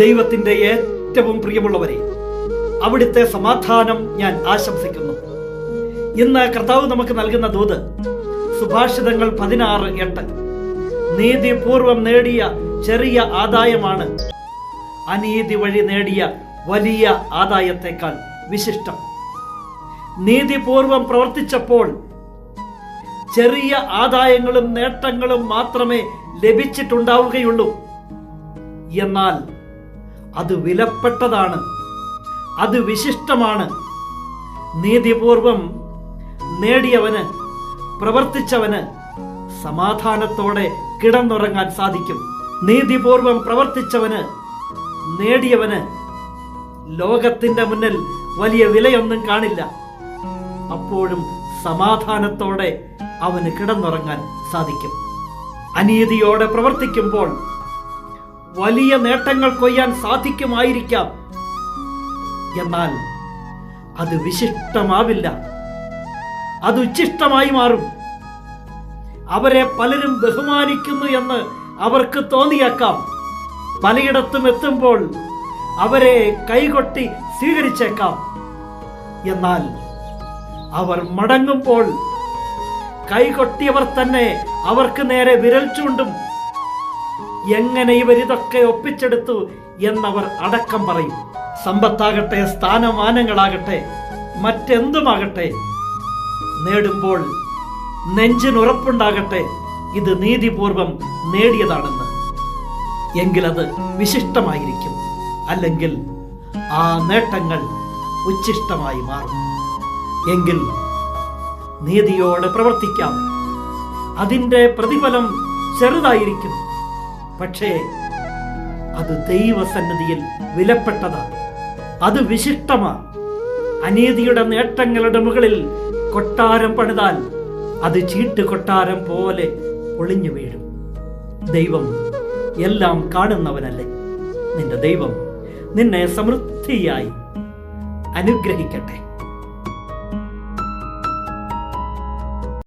ദൈവത്തിന്റെ ഏറ്റവും പ്രിയമുള്ളവരെ അവിടുത്തെ സമാധാനം ഞാൻ ആശംസിക്കുന്നു. ഇന്ന് കർത്താവ് നമുക്ക് നൽകുന്ന ദൂത് സുഭാഷിതങ്ങൾ പതിനാറ് എട്ട്. നീതിപൂർവം നേടിയ ചെറിയ ആദായമാണ്. അനീതി വഴി നേടിയ വലിയ ആദായത്തെക്കാൾ വിശിഷ്ടം. നീതിപൂർവം പ്രവർത്തിച്ചപ്പോൾ ചെറിയ ആദായങ്ങളും നേട്ടങ്ങളും മാത്രമേ ലഭിച്ചിട്ടുണ്ടാവുകയുള്ളൂ. എന്നാൽ അത് വിലപ്പെട്ടതാണ്. അത് വിശിഷ്ടമാണ്. നീതിപൂർവം നേടിയവന് പ്രവർത്തിച്ചവന് സമാധാനത്തോടെ കിടന്നുറങ്ങാൻ സാധിക്കും. നീതിപൂർവം പ്രവർത്തിച്ചവന് നേടിയവന് ലോകത്തിന്റെ മുന്നിൽ വലിയ വിലയൊന്നും കാണില്ല. അപ്പോഴും സമാധാനത്തോടെ അവന് കിടന്നുറങ്ങാൻ സാധിക്കും. അനീതിയോടെ പ്രവർത്തിക്കുമ്പോൾ വലിയ നേട്ടങ്ങൾ കൊയ്യാൻ സാധിക്കുമായിരിക്കാം. എന്നാൽ അത് വിശിഷ്ടമാവില്ല. അത് ഉച്ഛിഷ്ടമായി മാറും. അവരെ പലരും ബഹുമാനിക്കുന്നു എന്ന് അവർക്ക് തോന്നിയേക്കാം. പലയിടത്തും എത്തുമ്പോൾ അവരെ കൈകൊട്ടി സ്വീകരിച്ചേക്കാം. എന്നാൽ അവർ മടങ്ങുമ്പോൾ കൈകൊട്ടിയവർ തന്നെ അവർക്ക് നേരെ വിരൽ ചൂണ്ടും എങ്ങനെ ഇവർ ഇതൊക്കെ ഒപ്പിച്ചെടുത്തു എന്നവർ അടക്കം പറയും. സമ്പത്താകട്ടെ സ്ഥാനമാനങ്ങളാകട്ടെ മറ്റെന്തുമാകട്ടെ നേടുമ്പോൾ നെഞ്ചിനുറപ്പുണ്ടാകട്ടെ ഇത് നീതിപൂർവം നേടിയതാണെന്ന്. എങ്കിലത് വിശിഷ്ടമായിരിക്കും. അല്ലെങ്കിൽ ആ നേട്ടങ്ങൾ ഉച്ഛിഷ്ടമായി മാറും. എങ്കിൽ നീതിയോടെ പ്രവർത്തിക്കാം. അതിന്റെ പ്രതിഫലം ചെറുതായിരിക്കും. പക്ഷേ അത് ദൈവസന്നിധിയിൽ വിലപ്പെട്ടതാണ് അത് വിശിഷ്ടമാണ് അനീതിയുടെ നേട്ടങ്ങളുടെ മുകളിൽ കൊട്ടാരം പണിതാൽ അത് ചീട്ട് കൊട്ടാരം പോലെ പൊളിഞ്ഞു വീഴും. ദൈവം എല്ലാം കാണുന്നവനല്ലേ. നിന്റെ ദൈവം നിന്നെ സമൃദ്ധിയായി അനുഗ്രഹിക്കട്ടെ.